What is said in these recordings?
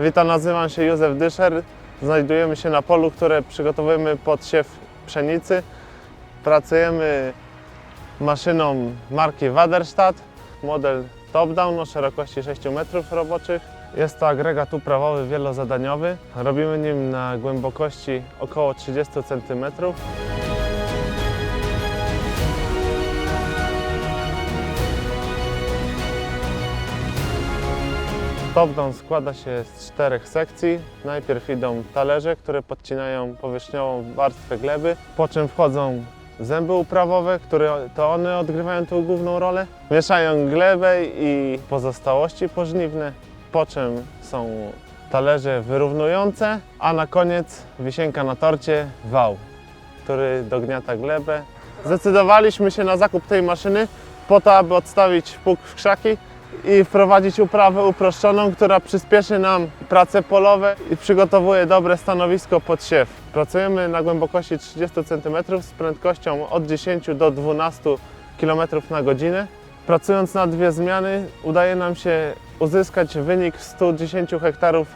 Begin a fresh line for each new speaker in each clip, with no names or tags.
Witam, nazywam się Józef Dyszer. Znajdujemy się na polu, które przygotowujemy pod siew pszenicy. Pracujemy maszyną marki Waderstadt, model top-down o szerokości 6 metrów roboczych. Jest to agregat uprawowy wielozadaniowy. Robimy nim na głębokości około 30 cm. Top-down składa się z czterech sekcji. Najpierw idą talerze, które podcinają powierzchniową warstwę gleby, po czym wchodzą zęby uprawowe, które to one odgrywają tą główną rolę. Mieszają glebę i pozostałości pożniwne, po czym są talerze wyrównujące, a na koniec wisienka na torcie wał, który dogniata glebę. Zdecydowaliśmy się na zakup tej maszyny po to, aby odstawić pług w krzaki i wprowadzić uprawę uproszczoną, która przyspieszy nam prace polowe i przygotowuje dobre stanowisko pod siew. Pracujemy na głębokości 30 cm z prędkością od 10 do 12 km na godzinę. Pracując na dwie zmiany udaje nam się uzyskać wynik 110 hektarów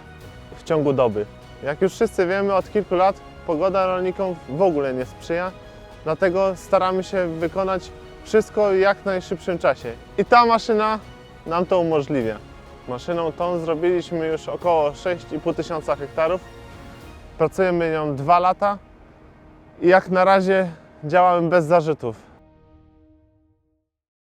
w ciągu doby. Jak już wszyscy wiemy, od kilku lat pogoda rolnikom w ogóle nie sprzyja, dlatego staramy się wykonać wszystko w jak najszybszym czasie. I ta maszyna nam to umożliwia. Maszyną tą zrobiliśmy już około 6,5 tysiąca hektarów. Pracujemy nią dwa lata i jak na razie działamy bez zarzutów.